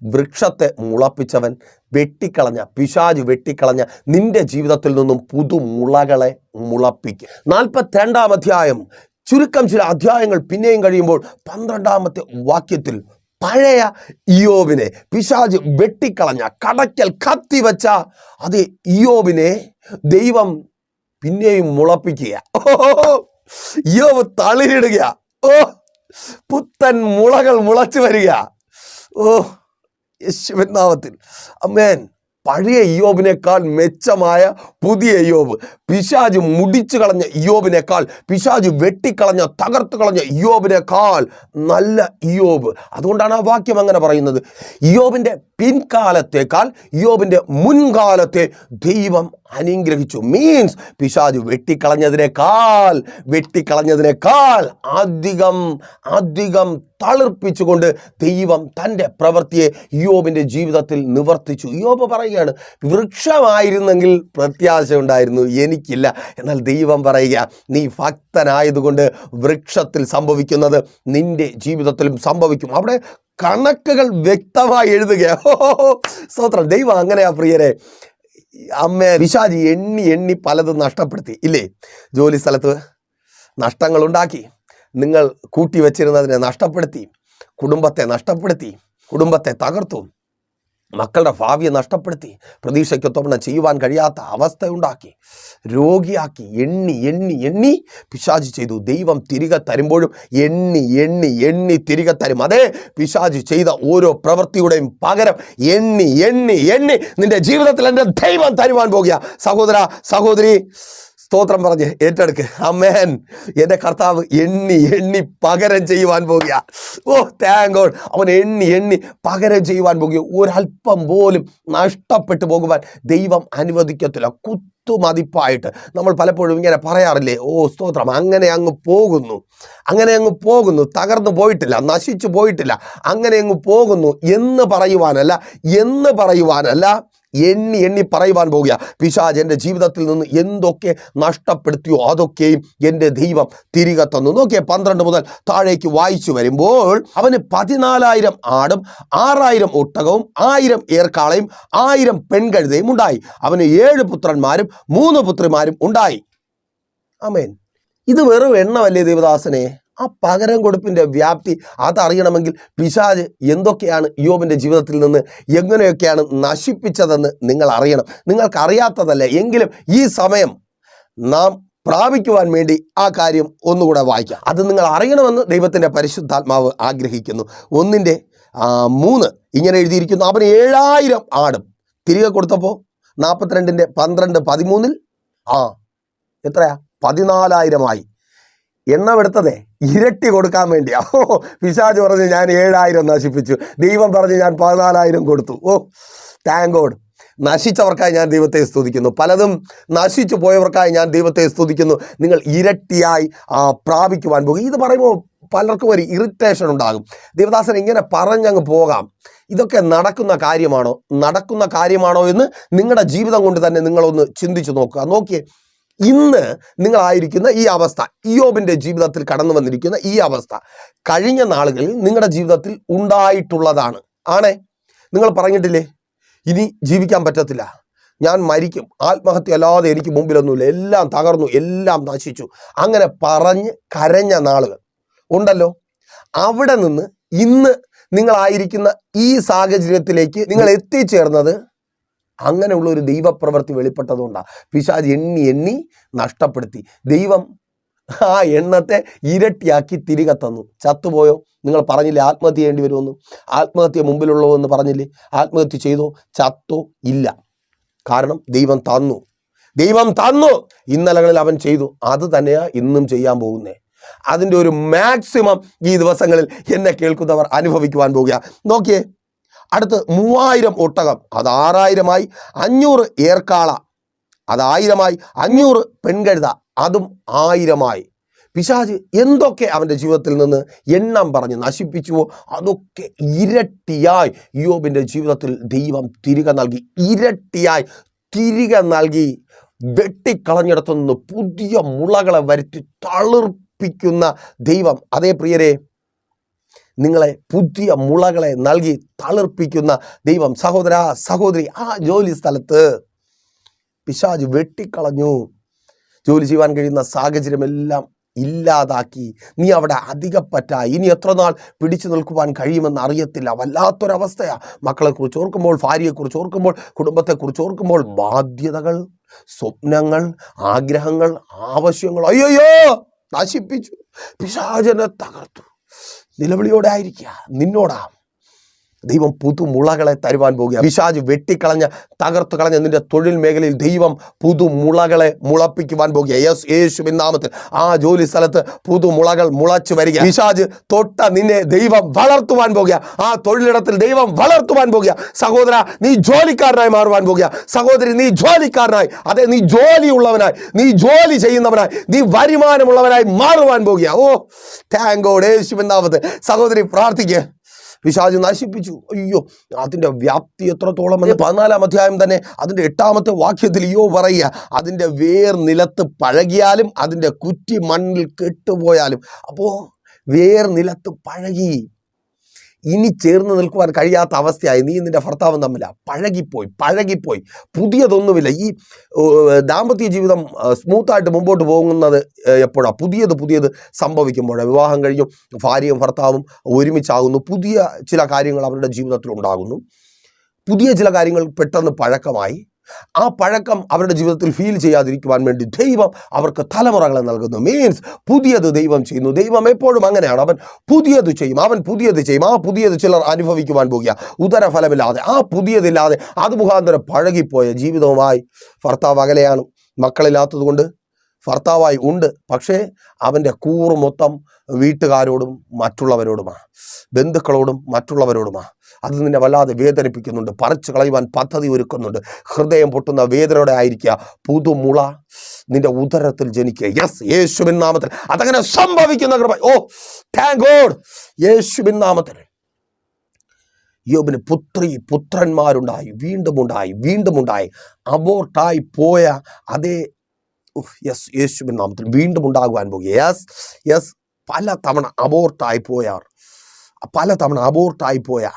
വൃക്ഷത്തെ മുളപ്പിച്ചവൻ വെട്ടിക്കളഞ്ഞ പിശാജ് വെട്ടിക്കളഞ്ഞ നിന്റെ ജീവിതത്തിൽ നിന്നും പുതുമുളകളെ മുളപ്പിക്കും. നാൽപ്പത്തിരണ്ടാം അധ്യായം. ചുരുക്കം ചില അധ്യായങ്ങൾ പിന്നെയും കഴിയുമ്പോൾ പന്ത്രണ്ടാമത്തെ വാക്യത്തിൽ പഴയ ഇയോബിനെ പിശാജ് വെട്ടിക്കളഞ്ഞ കടയ്ക്കൽ കത്തിവെച്ച അത് ഇയോബിനെ ദൈവം പിന്നെയും മുളപ്പിക്കുക ഇയോബ് തളിരിടുക ഓ പുത്തൻ മുളകൾ മുളച്ചു വരിക ഓ യേശുവിൻ നാമത്തിൽ അമ്മേൻ പഴയ ഇയോബിനേക്കാൾ മെച്ചമായ പുതിയ ഇയോബ് പിശാജ് മുടിച്ചു കളഞ്ഞ ഇയോബിനേക്കാൾ പിശാജ് വെട്ടിക്കളഞ്ഞ തകർത്ത് കളഞ്ഞ ഇയോബിനേക്കാൾ നല്ല ഇയോബ് അതുകൊണ്ടാണ് ആ വാക്യം അങ്ങനെ പറയുന്നത്. ഇയോബിന്റെ പിൻകാലത്തേക്കാൾ ഇയോബിന്റെ മുൻകാലത്തെ ദൈവം അനുഗ്രഹിച്ചു. മീൻസ് പിശാജ് വെട്ടിക്കളഞ്ഞതിനേക്കാൾ വെട്ടിക്കളഞ്ഞതിനേക്കാൾ അധികം അധികം തളിർപ്പിച്ചുകൊണ്ട് ദൈവം തന്റെ പ്രവൃത്തിയെ യോബിന്റെ ജീവിതത്തിൽ നിവർത്തിച്ചു. യോബ് പറയുകയാണ് വൃക്ഷമായിരുന്നെങ്കിൽ പ്രത്യാശ ഉണ്ടായിരുന്നു എനിക്കില്ല. എന്നാൽ ദൈവം പറയുക നീ ഭക്തനായതുകൊണ്ട് വൃക്ഷത്തിൽ സംഭവിക്കുന്നത് നിന്റെ ജീവിതത്തിലും സംഭവിക്കും. അവിടെ കണക്കുകൾ വ്യക്തമായി എഴുതുക സ്തോത്രം. ദൈവം അങ്ങനെയാ പ്രിയരെ അമ്മ വിശാജി എണ്ണി എണ്ണി പലതും നഷ്ടപ്പെടുത്തി. ഇല്ലേ? ജോലി സ്ഥലത്ത് നഷ്ടങ്ങളുണ്ടാക്കി. നിങ്ങൾ കൂട്ടി വെച്ചിരുന്നതിനെ നഷ്ടപ്പെടുത്തി കുടുംബത്തെ നഷ്ടപ്പെടുത്തി കുടുംബത്തെ തകർത്തു മക്കളുടെ ഭാവിയെ നഷ്ടപ്പെടുത്തി പ്രതീക്ഷയ്ക്കൊത്തവണ്ണം ചെയ്യുവാൻ കഴിയാത്ത അവസ്ഥ ഉണ്ടാക്കി രോഗിയാക്കി എണ്ണി എണ്ണി എണ്ണി പിശാജ് ചെയ്തു. ദൈവം തിരികെ തരുമ്പോഴും എണ്ണി എണ്ണി എണ്ണി തിരികെ തരും. അതേ പിശാജ് ചെയ്ത ഓരോ പ്രവൃത്തിയുടെയും പകരം എണ്ണി എണ്ണി എണ്ണി നിന്റെ ജീവിതത്തിൽ എന്റെ ദൈവം തരുവാൻ പോകുക. സഹോദര സഹോദരി സ്തോത്രം പറഞ്ഞ് ഏറ്റെടുക്ക്. അമ്മേൻ എന്റെ കർത്താവ് എണ്ണി എണ്ണി പകരം ചെയ്യുവാൻ പോകുക. ഓ താങ്കോൾ അവൻ എണ്ണി എണ്ണി പകരം ചെയ്യുവാൻ പോകുക. ഒരല്പം പോലും നഷ്ടപ്പെട്ടു പോകുവാൻ ദൈവം അനുവദിക്കത്തില്ല. കുത്തുമതിപ്പായിട്ട്. നമ്മൾ പലപ്പോഴും ഇങ്ങനെ പറയാറില്ലേ? ഓ സ്തോത്രം. അങ്ങനെ അങ്ങ് പോകുന്നു. അങ്ങനെ അങ്ങ് പോകുന്നു. തകർന്നു പോയിട്ടില്ല. നശിച്ചു പോയിട്ടില്ല. അങ്ങനെ അങ്ങ് പോകുന്നു എന്ന് പറയുവാനല്ല എന്ന് പറയുവാനല്ല എണ്ണി എണ്ണി പറയുവാൻ പോകുക. പിശാജ് എന്റെ ജീവിതത്തിൽ നിന്ന് എന്തൊക്കെ നഷ്ടപ്പെടുത്തിയോ അതൊക്കെയും എന്റെ ദൈവം തിരികെ തന്നു. നോക്കിയേ പന്ത്രണ്ട് മുതൽ താഴേക്ക് വായിച്ചു വരുമ്പോൾ അവന് പതിനാലായിരം ആടും ആറായിരം ഒട്ടകവും ആയിരം ഏർക്കാളയും ആയിരം പെൺകഴുതയും ഉണ്ടായി. അവന് ഏഴ് പുത്രന്മാരും മൂന്ന് പുത്രിമാരും ഉണ്ടായി. അമേൻ ഇത് വെറും എണ്ണമല്ലേ ദേവദാസനെ? ആ പകരം കൊടുപ്പിന്റെ വ്യാപ്തി അതറിയണമെങ്കിൽ പിശാജ് എന്തൊക്കെയാണ് യോബിന്റെ ജീവിതത്തിൽ നിന്ന് എങ്ങനെയൊക്കെയാണ് നശിപ്പിച്ചതെന്ന് നിങ്ങൾ അറിയണം. നിങ്ങൾക്കറിയാത്തതല്ല? എങ്കിലും ഈ സമയം നാം പ്രാപിക്കുവാൻ വേണ്ടി ആ കാര്യം ഒന്നുകൂടെ വായിക്കാം. അത് നിങ്ങൾ അറിയണമെന്ന് ദൈവത്തിന്റെ പരിശുദ്ധാത്മാവ് ആഗ്രഹിക്കുന്നു. ഒന്നിന്റെ മൂന്ന് ഇങ്ങനെ എഴുതിയിരിക്കുന്നു. അവന് ഏഴായിരം ആടും. തിരികെ കൊടുത്തപ്പോൾ നാൽപ്പത്തിരണ്ടിന്റെ പന്ത്രണ്ട് പതിമൂന്നിൽ ആ എത്രയാ? പതിനാലായിരമായി. എണ്ണമെടുത്തതേ ഇരട്ടി കൊടുക്കാൻ വേണ്ടിയാ ഓ പിശാജ് പറഞ്ഞ് ഞാൻ ഏഴായിരം നശിപ്പിച്ചു. ദൈവം പറഞ്ഞ് ഞാൻ പതിനാലായിരം കൊടുത്തു. ഓ താങ്ക് ഗോഡ് നശിച്ചവർക്കായി ഞാൻ ദൈവത്തെ സ്തുതിക്കുന്നു. പലതും നശിച്ചു പോയവർക്കായി ഞാൻ ദൈവത്തെ സ്തുതിക്കുന്നു. നിങ്ങൾ ഇരട്ടിയായി പ്രാപിക്കുവാൻ പോകും. ഇത് പറയുമ്പോൾ പലർക്കും ഒരു ഇറിറ്റേഷൻ ഉണ്ടാകും. ദേവദാസൻ ഇങ്ങനെ പറഞ്ഞങ്ങ് പോകാം. ഇതൊക്കെ നടക്കുന്ന കാര്യമാണോ? നടക്കുന്ന കാര്യമാണോ എന്ന് നിങ്ങളുടെ ജീവിതം കൊണ്ട് തന്നെ നിങ്ങളൊന്ന് ചിന്തിച്ചു നോക്കുക. നോക്കിയേ ഇന്ന് നിങ്ങളായിരിക്കുന്ന ഈ അവസ്ഥ ഇയോബിന്റെ ജീവിതത്തിൽ കടന്നു വന്നിരിക്കുന്ന ഈ അവസ്ഥ കഴിഞ്ഞ നാളുകളിൽ നിങ്ങളുടെ ജീവിതത്തിൽ ഉണ്ടായിട്ടുള്ളതാണ്. ആണേ? നിങ്ങൾ പറഞ്ഞിട്ടില്ലേ? ഇനി ജീവിക്കാൻ പറ്റത്തില്ല. ഞാൻ മരിക്കും. ആത്മഹത്യ അല്ലാതെ എനിക്ക് മുമ്പിലൊന്നുമില്ല. എല്ലാം തകർന്നു. എല്ലാം നശിച്ചു. അങ്ങനെ പറഞ്ഞ് കരഞ്ഞ നാളുകൾ ഉണ്ടല്ലോ. അവിടെ നിന്ന് ഇന്ന് നിങ്ങളായിരിക്കുന്ന ഈ സാഹചര്യത്തിലേക്ക് നിങ്ങൾ എത്തിച്ചേർന്നത് അങ്ങനെയുള്ള ഒരു ദൈവപ്രവൃത്തി വെളിപ്പെട്ടതുകൊണ്ടാണ് പിശാജ് എണ്ണി എണ്ണി നഷ്ടപ്പെടുത്തി. ദൈവം ആ എണ്ണത്തെ ഇരട്ടിയാക്കി തിരികെ തന്നു. ചത്തുപോയോ? നിങ്ങൾ പറഞ്ഞില്ലേ ആത്മഹത്യ ചെയ്യേണ്ടി വരുമെന്ന്? ആത്മഹത്യ മുമ്പിലുള്ളോ എന്ന് പറഞ്ഞില്ലേ? ആത്മഹത്യ ചെയ്തോ? ചത്തോ ഇല്ല. കാരണം ദൈവം തന്നു. ദൈവം തന്നു. ഇന്നലകളിൽ അവൻ ചെയ്തു. അത് തന്നെയാണ് ഇന്നും ചെയ്യാൻ പോകുന്നേ. അതിന്റെ ഒരു മാക്സിമം ഈ ദിവസങ്ങളിൽ എന്നെ കേൾക്കുന്നവർ അനുഭവിക്കുവാൻ പോവുക നോക്കിയേ. അടുത്ത് മൂവായിരം ഒട്ടകം. അത് ആറായിരമായി അഞ്ഞൂറ് ഏർക്കാള. അത് ആയിരമായി അഞ്ഞൂറ് പെൺകഴുത. അതും ആയിരമായി. പിശാജ് എന്തൊക്കെ അവന്റെ ജീവിതത്തിൽ നിന്ന് എണ്ണം പറഞ്ഞ് നശിപ്പിച്ചുവോ? അതൊക്കെ ഇരട്ടിയായി യോബിന്റെ ജീവിതത്തിൽ ദൈവം തിരികെ നൽകി. ഇരട്ടിയായി തിരികെ നൽകി. വെട്ടിക്കളഞ്ഞിടത്തു നിന്ന് പുതിയ മുളകളെ വരുത്തി തളിർപ്പിക്കുന്ന ദൈവം. അതേ പ്രിയരെ നിങ്ങളെ പുതിയ മുളകളെ നൽകി തളിർപ്പിക്കുന്ന ദൈവം. സഹോദര സഹോദരി ആ ജോലി സ്ഥലത്ത് പിശാജ് വെട്ടിക്കളഞ്ഞു. ജോലി ചെയ്യുവാൻ കഴിയുന്ന സാഹചര്യമെല്ലാം ഇല്ലാതാക്കി. നീ അവിടെ അധികപ്പറ്റ ഇനി എത്ര നാൾ പിടിച്ചു നിൽക്കുവാൻ കഴിയുമെന്ന് അറിയത്തില്ല. വല്ലാത്തൊരവസ്ഥയാ. മക്കളെക്കുറിച്ച് ഓർക്കുമ്പോൾ ഭാര്യയെക്കുറിച്ച് ഓർക്കുമ്പോൾ കുടുംബത്തെക്കുറിച്ച് ഓർക്കുമ്പോൾ ബാധ്യതകൾ സ്വപ്നങ്ങൾ ആഗ്രഹങ്ങൾ ആവശ്യങ്ങൾ. അയ്യോ നശിപ്പിച്ചു. പിശാചനെ തകർത്തു. നിലവിളിയോടെ ആയിരിക്കുക നിന്നോടാ. ദൈവം പുതുമുളകളെ തരുവാൻ പോകുക പിശാജ് വെട്ടിക്കളഞ്ഞ തകർത്തു കളഞ്ഞ നിന്റെ തൊഴിൽ മേഖലയിൽ ദൈവം പുതുമുളകളെ മുളപ്പിക്കുവാൻ പോകുക യേശു യേശുവിൻ നാമത്തിൽ ആ ജോലി സ്ഥലത്ത് പുതുമുളകൾ മുളച്ചു വരിക പിശാജ് തൊട്ട നിന്നെ ദൈവം വളർത്തുവാൻ പോകുക ആ തൊഴിലിടത്തിൽ ദൈവം വളർത്തുവാൻ പോകുക സഹോദര നീ ജോലിക്കാരനായി മാറുവാൻ പോകുക സഹോദരി നീ ജോലിക്കാരനായി അതെ നീ ജോലിയുള്ളവനായി നീ ജോലി ചെയ്യുന്നവനായി നീ വരുമാനമുള്ളവനായി മാറുവാൻ പോകുക ഓ താങ്കോട് യേശുവിൻ നാമത്തിൽ സഹോദരി പ്രാർത്ഥിക്കുക. പിശാജ് നശിപ്പിച്ചു. അയ്യോ അതിന്റെ വ്യാപ്തി എത്രത്തോളം എന്ന് പതിനാലാം അധ്യായം തന്നെ അതിന്റെ എട്ടാമത്തെ വാക്യത്തിൽ അയ്യോ പറയുക. അതിന്റെ വേർ നിലത്ത് പഴകിയാലും അതിന്റെ കുറ്റി മണ്ണിൽ കെട്ടുപോയാലും. അപ്പോൾ വേർ നിലത്ത് പഴകി. ഇനി ചേർന്ന് നിൽക്കുവാൻ കഴിയാത്ത അവസ്ഥയായി നീ നിന്റെ ഭർത്താവും തമ്മിലാണ് പഴകിപ്പോയി പഴകിപ്പോയി. പുതിയതൊന്നുമില്ല. ഈ ദാമ്പത്യ ജീവിതം സ്മൂത്തായിട്ട് മുമ്പോട്ട് പോകുന്നത് എപ്പോഴാണ് പുതിയത് പുതിയത് സംഭവിക്കുമ്പോഴാണ് വിവാഹം കഴിഞ്ഞു ഭാര്യയും ഭർത്താവും ഒരുമിച്ചാകുന്നു. പുതിയ ചില കാര്യങ്ങൾ അവരുടെ ജീവിതത്തിൽ ഉണ്ടാകുന്നു. പുതിയ ചില കാര്യങ്ങൾ പെട്ടെന്ന് പഴക്കമായി. ആ പഴക്കം അവരുടെ ജീവിതത്തിൽ ഫീൽ ചെയ്യാതിരിക്കുവാൻ വേണ്ടി ദൈവം അവർക്ക് തലമുറകളെ നൽകുന്നു. മീൻസ് പുതിയത് ദൈവം ചെയ്യുന്നു. ദൈവം എപ്പോഴും അങ്ങനെയാണ്. അവൻ പുതിയത് ചെയ്യും. അവൻ പുതിയത് ചെയ്യും. ആ പുതിയത് ചിലർ അനുഭവിക്കുവാൻ പോകുക. ഉദരഫലമില്ലാതെ. ആ പുതിയതില്ലാതെ അത് മുഖാന്തരം പഴകിപ്പോയ ജീവിതവുമായി ഭർത്താവ് അകലെയാണ്. മക്കളില്ലാത്തത് കൊണ്ട് ഭർത്താവായി ഉണ്ട്. പക്ഷേ അവന്റെ കൂറ് മൊത്തം വീട്ടുകാരോടും മറ്റുള്ളവരോടുമാണ് ബന്ധുക്കളോടും മറ്റുള്ളവരോടുമാണ് അത് നിന്നെ വല്ലാതെ വേദനിപ്പിക്കുന്നുണ്ട്. പറിച്ചു കളയുവാൻ പദ്ധതി ഒരുക്കുന്നുണ്ട്. ഹൃദയം പൊട്ടുന്ന വേദനയോടെ ആയിരിക്കുക. പുതുമുള നിന്റെ ഉദരത്തിൽ ജനിക്കുക. യെസ് യേശുവിൻ നാമത്തിൽ. അതങ്ങനെ സംഭവിക്കുന്ന കൃപ. ഓ താങ്ക് ഗോഡ് യേശുവിൻ നാമത്തിൽ. യോബിന് പുത്രി പുത്രന്മാരുണ്ടായി. വീണ്ടും ഉണ്ടായി വീണ്ടും ഉണ്ടായി അബോട്ടായി പോയ അതേ യെസ് യേശുവിൻ നാമത്തിൽ വീണ്ടും ഉണ്ടാകുവാൻ പോകുക. യെസ് യെസ് പല തവണ അബോർട്ടായി പോയാർ പല തവണ അബോർട്ടായി പോയ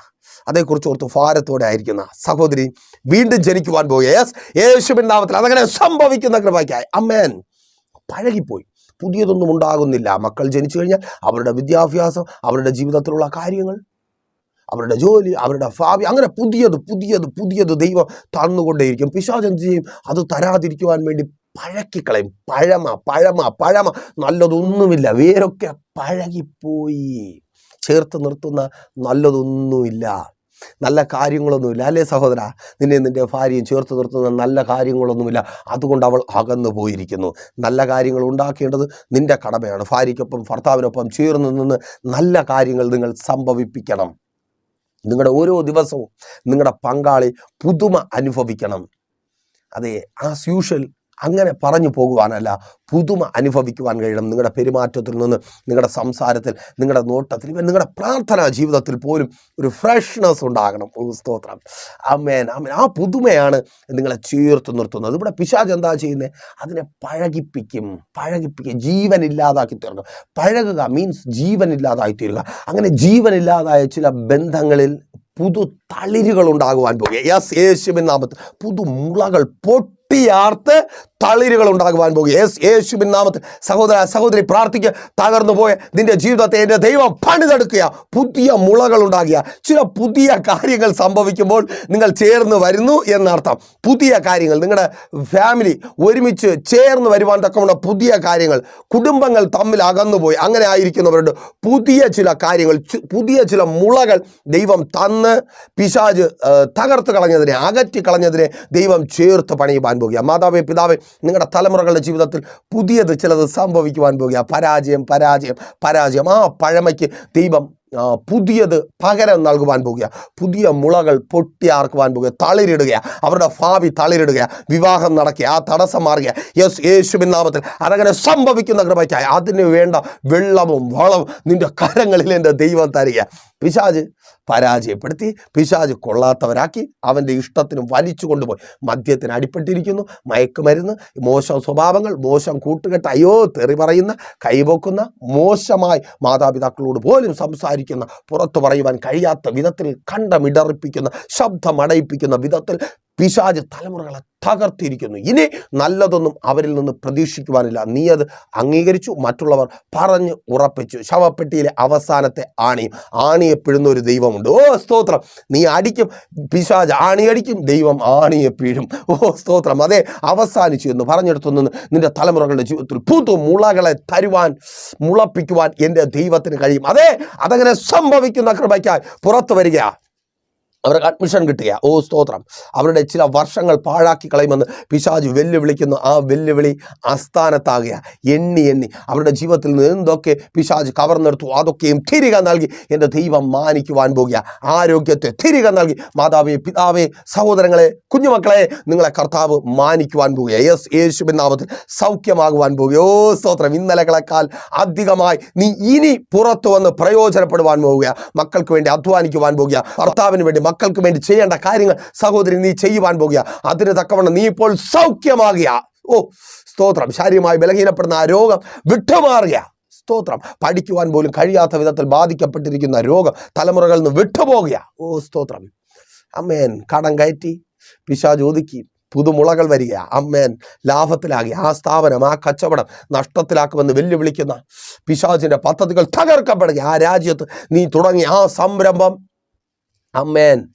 അതേക്കുറിച്ച് ഓർത്ത് ഭാരത്തോടെ ആയിരിക്കുന്ന സഹോദരി വീണ്ടും ജനിക്കുവാൻ പോകുക. യെസ് യേശുവിൻ നാമത്തിൽ അതങ്ങനെ സംഭവിക്കുന്ന കൃപയ്ക്കായി. അമ്മേൻ പഴകിപ്പോയി. പുതിയതൊന്നും ഉണ്ടാകുന്നില്ല. മക്കൾ ജനിച്ചു കഴിഞ്ഞാൽ അവരുടെ വിദ്യാഭ്യാസം അവരുടെ ജീവിതത്തിലുള്ള കാര്യങ്ങൾ അവരുടെ ജോലി അവരുടെ ഭാവി അങ്ങനെ പുതിയത് പുതിയത് പുതിയത് ദൈവം തന്നുകൊണ്ടേയിരിക്കും. എന്ത് ചെയ്യും? അത് തരാതിരിക്കുവാൻ വേണ്ടി പഴക്കിക്കളയും. പഴമ പഴമ പഴമ. നല്ലതൊന്നുമില്ല. വേരൊക്കെ പഴകിപ്പോയി. ചേർത്ത് നിർത്തുന്ന നല്ലതൊന്നുമില്ല. നല്ല കാര്യങ്ങളൊന്നുമില്ല. അല്ലേ സഹോദര? നിന്നെ നിന്റെ ഭാര്യയും ചേർത്ത് നിർത്തുന്ന നല്ല കാര്യങ്ങളൊന്നുമില്ല. അതുകൊണ്ട് അവൾ അകന്നു പോയിരിക്കുന്നു. നല്ല കാര്യങ്ങൾ ഉണ്ടാക്കേണ്ടത് നിന്റെ കടമയാണ്. ഭാര്യയ്ക്കൊപ്പം ഭർത്താവിനൊപ്പം ചേർന്ന് നിന്ന് നല്ല കാര്യങ്ങൾ നിങ്ങൾ സംഭവിപ്പിക്കണം. നിങ്ങളുടെ ഓരോ ദിവസവും നിങ്ങളുടെ പങ്കാളി പുതുമ അനുഭവിക്കണം. അതെ ആസ് യൂഷ്വൽ അങ്ങനെ പറഞ്ഞു പോകുവാനല്ല പുതുമ അനുഭവിക്കുവാൻ കഴിയണം. നിങ്ങളുടെ പെരുമാറ്റത്തിൽ നിന്ന് നിങ്ങളുടെ സംസാരത്തിൽ നിങ്ങളുടെ നോട്ടത്തിൽ ഇവൻ നിങ്ങളുടെ പ്രാർത്ഥനാ ജീവിതത്തിൽ പോലും ഒരു ഫ്രഷ്നെസ് ഉണ്ടാകണം. ഒരു സ്തോത്രം. അമ്മേൻ അമ്മേൻ ആ പുതുമയാണ് നിങ്ങളെ ചേർത്ത് നിർത്തുന്നത്. ഇവിടെ പിശാജ് എന്താ ചെയ്യുന്നത് അതിനെ പഴകിപ്പിക്കും. പഴകിപ്പിക്കും. ജീവനില്ലാതാക്കി തീർക്കും. പഴകുക മീൻസ് ജീവനില്ലാതായി തീരുക. അങ്ങനെ ജീവനില്ലാതായ ചില ബന്ധങ്ങളിൽ പുതു തളിരുകൾ ഉണ്ടാകുവാൻ പോകുക. യെസ് യേശുവിൻ നാമത്തിൽ പുതുമുളകൾ പൊട്ടിയാർത്ത് തളിരുകൾ ഉണ്ടാകുവാൻ പോകും യേശുവിൻ നാമത്തിൽ സഹോദര സഹോദരി പ്രാർത്ഥിക്കുക. തകർന്നു പോയ നിന്റെ ജീവിതത്തെ എന്റെ ദൈവം പണിതെടുക്കുക. പുതിയ മുളകൾ ഉണ്ടാകുക ചില പുതിയ കാര്യങ്ങൾ സംഭവിക്കുമ്പോൾ നിങ്ങൾ ചേർന്ന് വരുന്നു എന്നർത്ഥം. പുതിയ കാര്യങ്ങൾ നിങ്ങളുടെ ഫാമിലി ഒരുമിച്ച് ചേർന്ന് വരുവാൻ തക്കമുള്ള പുതിയ കാര്യങ്ങൾ കുടുംബങ്ങൾ തമ്മിൽ അകന്നുപോയി. അങ്ങനെ ആയിരിക്കുന്നവരുടെ പുതിയ ചില കാര്യങ്ങൾ പുതിയ ചില മുളകൾ ദൈവം തന്ന് പിശാജ് തകർത്ത് കളഞ്ഞതിനെ അകറ്റി കളഞ്ഞതിനെ ദൈവം ചേർത്ത് പണിയുവാൻ പോകുക. മാതാവേ പിതാവേ നിങ്ങളുടെ തലമുറകളുടെ ജീവിതത്തിൽ പുതിയത് ചിലത് സംഭവിക്കുവാൻ പോകുക. പരാജയം പരാജയം പരാജയം. ആ പഴമയ്ക്ക് ദൈവം പുതിയത് പകരം നൽകുവാൻ പോകുക. പുതിയ മുളകൾ പൊട്ടി പൊട്ടിയാർക്കുവാൻ പോകുക. തളിരിടുക. അവരുടെ ഭാവി തളിരിടുക. വിവാഹം നടക്കുക. ആ തടസ്സം മാറുക. യെസ് യേശുവിൻ നാമത്തിൽ അതങ്ങനെ സംഭവിക്കുന്ന കൃപയ്ക്കായി. അതിന് വേണ്ട വെള്ളവും വളവും നിന്റെ കരങ്ങളിൽ എന്റെ ദൈവം തരിക. പിശാജ് പരാജയപ്പെടുത്തി. പിശാജ് കൊള്ളാത്തവരാക്കി അവന്റെ ഇഷ്ടത്തിന് വലിച്ചു കൊണ്ടുപോയി. മദ്യത്തിന് അടിപ്പെട്ടിരിക്കുന്നു. മയക്കുമരുന്ന് മോശം സ്വഭാവങ്ങൾ മോശം കൂട്ടുകെട്ട്. അയ്യോ തെറി പറയുന്ന കൈപോക്കുന്ന മോശമായി മാതാപിതാക്കളോട് പോലും സംസാരിക്കുന്ന പുറത്തു പറയുവാൻ കഴിയാത്ത വിധത്തിൽ കണ്ടമിടറിപ്പിക്കുന്ന ശബ്ദമടയിപ്പിക്കുന്ന വിധത്തിൽ പിശാജ് തലമുറകളെ തകർത്തിരിക്കുന്നു. ഇനി നല്ലതൊന്നും അവരിൽ നിന്ന് പ്രതീക്ഷിക്കുവാനില്ല. നീ അത് അംഗീകരിച്ചു മറ്റുള്ളവർ പറഞ്ഞ് ഉറപ്പിച്ചു. ശവപ്പെട്ടിയിലെ അവസാനത്തെ ആണിയും ആണിയെപ്പിഴുന്ന ഒരു ദൈവമുണ്ട്. ഓ സ്തോത്രം. നീ അടിക്കും പിശാജ് ആണി അടിക്കും ദൈവം ആണിയെ പിഴും. ഓ സ്തോത്രം. അതെ അവസാനിച്ചു എന്ന് പറഞ്ഞെടുത്തു നിന്ന് നിന്റെ തലമുറകളുടെ ജീവിതത്തിൽ പുതു മുളകളെ തരുവാൻ മുളപ്പിക്കുവാൻ എന്റെ ദൈവത്തിന് കഴിയും. അതെ അതങ്ങനെ സംഭവിക്കുന്ന കൃപയ്ക്കായി പുറത്തു വരിക അവർക്ക് അഡ്മിഷൻ കിട്ടുക ഓ സ്തോത്രം. അവരുടെ ചില വർഷങ്ങൾ പാഴാക്കി കളയുമെന്ന് പിശാജ് വെല്ലുവിളിക്കുന്ന. ആ വെല്ലുവിളി അസ്ഥാനത്താകുക എണ്ണി എണ്ണി. അവരുടെ ജീവിതത്തിൽ നിന്ന് എന്തൊക്കെ പിശാജ് കവർന്നെടുത്തു അതൊക്കെയും തിരികെ നൽകി എന്റെ ദൈവം മാനിക്കുവാൻ പോകുക ആരോഗ്യത്തെ തിരികെ നൽകി. മാതാവേ പിതാവേ സഹോദരങ്ങളെ കുഞ്ഞുമക്കളെ നിങ്ങളെ കർത്താവ് മാനിക്കുവാൻ പോകുക യെസ് യേശു നാമത്തിൽ സൗഖ്യമാകുവാൻ പോകുക ഓ സ്തോത്രം. ഇന്നലകളെക്കാൾ അധികമായി നീ ഇനി പുറത്തു വന്ന് പ്രയോജനപ്പെടുവാൻ പോവുക മക്കൾക്ക് വേണ്ടി അധ്വാനിക്കുവാൻ പോകുക ഭർത്താവിന് വേണ്ടി മക്കൾക്ക് വേണ്ടി ചെയ്യേണ്ട കാര്യങ്ങൾ സഹോദരി നീ ചെയ്യുവാൻ പോകുക. അതിന് തക്കവണ്ണം നീ ഇപ്പോൾ സൗഖ്യമാകുക. ഓ സ്തോത്രം. ശാരീരമായി ബലഹീനപ്പെടുന്ന ആ രോഗം വിട്ടുമാറുക. സ്തോത്രം. പഠിക്കുവാൻ പോലും കഴിയാത്ത വിധത്തിൽ ബാധിക്കപ്പെട്ടിരിക്കുന്ന രോഗം തലമുറകളിൽ നിന്ന് വിട്ടുപോകുക. ഓ സ്തോത്രം. അമ്മേൻ. കടം കയറ്റി പിശാ പുതുമുളകൾ വരിക. അമ്മേൻ. ലാഭത്തിലാകി ആ സ്ഥാപനം ആ കച്ചവടം നഷ്ടത്തിലാക്കുമെന്ന് വെല്ലുവിളിക്കുന്ന പിശാചിന്റെ പദ്ധതികൾ തകർക്കപ്പെടുക. ആ രാജ്യത്ത് നീ തുടങ്ങി ആ സംരംഭം. അമ്മേൻ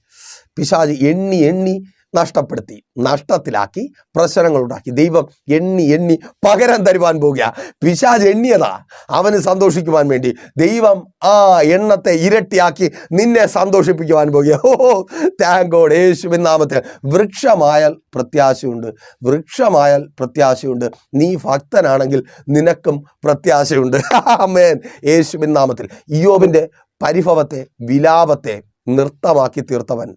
പിശാജ് എണ്ണി എണ്ണി നഷ്ടപ്പെടുത്തി നഷ്ടത്തിലാക്കി പ്രശ്നങ്ങൾ ഉണ്ടാക്കി ദൈവം എണ്ണി എണ്ണി പകരം തരുവാൻ പോകുക പിശാജ് എണ്ണിയതാ. അവന് സന്തോഷിക്കുവാൻ വേണ്ടി ദൈവം ആ എണ്ണത്തെ ഇരട്ടിയാക്കി നിന്നെ സന്തോഷിപ്പിക്കുവാൻ പോകുക ഓ താങ്കോട് യേശുവിൻ നാമത്തിൽ വൃക്ഷമായാൽ പ്രത്യാശയുണ്ട്. വൃക്ഷമായാൽ പ്രത്യാശയുണ്ട്. നീ ഭക്തനാണെങ്കിൽ നിനക്കും പ്രത്യാശയുണ്ട്. അമേൻ യേശുവിൻ നാമത്തിൽ ഇയോബിന്റെ പരിഭവത്തെ വിലാപത്തെ നൃത്തമാക്കി തീർത്തവൻ.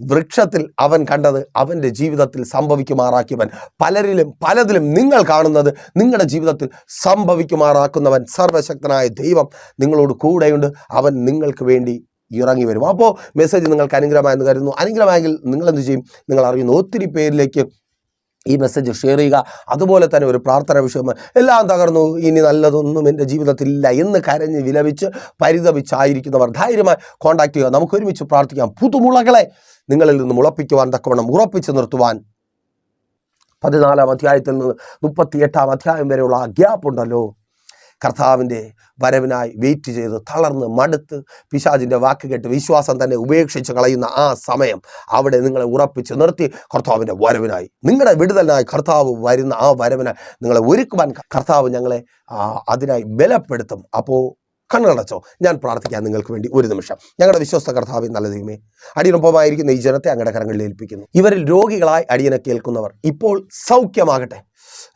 വൃക്ഷത്തിൽ അവൻ കണ്ടത് അവന്റെ ജീവിതത്തിൽ സംഭവിക്കുമാറാക്കിയവൻ. പലരിലും പലതിലും നിങ്ങൾ കാണുന്നത് നിങ്ങളുടെ ജീവിതത്തിൽ സംഭവിക്കുമാറാക്കുന്നവൻ സർവശക്തനായ ദൈവം നിങ്ങളോട് കൂടെയുണ്ട്. അവൻ നിങ്ങൾക്ക് വേണ്ടി ഇറങ്ങി വരും. അപ്പോൾ മെസ്സേജ് നിങ്ങൾക്ക് അനുഗ്രഹമായെന്ന് കരുതുന്നു. അനുഗ്രഹമായെങ്കിൽ നിങ്ങൾ എന്ത് ചെയ്യും? നിങ്ങൾ അറിയുന്ന ഒത്തിരി പേരിലേക്ക് ഈ മെസ്സേജ് ഷെയർ ചെയ്യുക. അതുപോലെ തന്നെ ഒരു പ്രാർത്ഥന വിഷയം എല്ലാം തകർന്നു ഇനി നല്ലതൊന്നും എന്റെ ജീവിതത്തിലില്ല എന്ന് കരഞ്ഞ് വിലപിച്ച് പരിതപിച്ചായിരിക്കുന്നവർ ധൈര്യമായി കോൺടാക്ട് ചെയ്യുക. നമുക്ക് ഒരുമിച്ച് പ്രാർത്ഥിക്കാം. പുതുമുളകളെ നിങ്ങളിൽ നിന്ന് മുളപ്പിക്കുവാൻ തക്കവണ്ണം ഉറപ്പിച്ച് നിർത്തുവാൻ. പതിനാലാം അധ്യായത്തിൽ നിന്ന് മുപ്പത്തി എട്ടാം അധ്യായം വരെയുള്ള ആ ഗ്യാപ്പ് ഉണ്ടല്ലോ. കർത്താവിന്റെ വരവിനായി വെയിറ്റ് ചെയ്ത് തളർന്ന് മടുത്ത് പിശാജിന്റെ വാക്ക് കേട്ട് വിശ്വാസം തന്നെ ഉപേക്ഷിച്ച് കളയുന്ന ആ സമയം അവിടെ നിങ്ങളെ ഉറപ്പിച്ച് നിർത്തി കർത്താവിന്റെ വരവിനായി. നിങ്ങളുടെ വിടുതലിനായി കർത്താവ് വരുന്ന ആ വരവിനായി നിങ്ങളെ ഒരുക്കുവാൻ കർത്താവ് ഞങ്ങളെ അതിനായി ബലപ്പെടുത്തും. അപ്പോൾ കണ്ണുകളടച്ചോ. ഞാൻ പ്രാർത്ഥിക്കാൻ നിങ്ങൾക്ക് വേണ്ടി ഒരു നിമിഷം. ഞങ്ങളുടെ വിശ്വസ്ത കർത്താവ് നല്ല ദൈവമേ അടിയനൊപ്പമായിരിക്കുന്ന ഈ ജനത്തെ അങ്ങയുടെ കരങ്ങളിൽ ഏൽപ്പിക്കുന്നു. ഇവരിൽ രോഗികളായി അടിയനെ കേൾക്കുന്നവർ ഇപ്പോൾ സൗഖ്യമാകട്ടെ.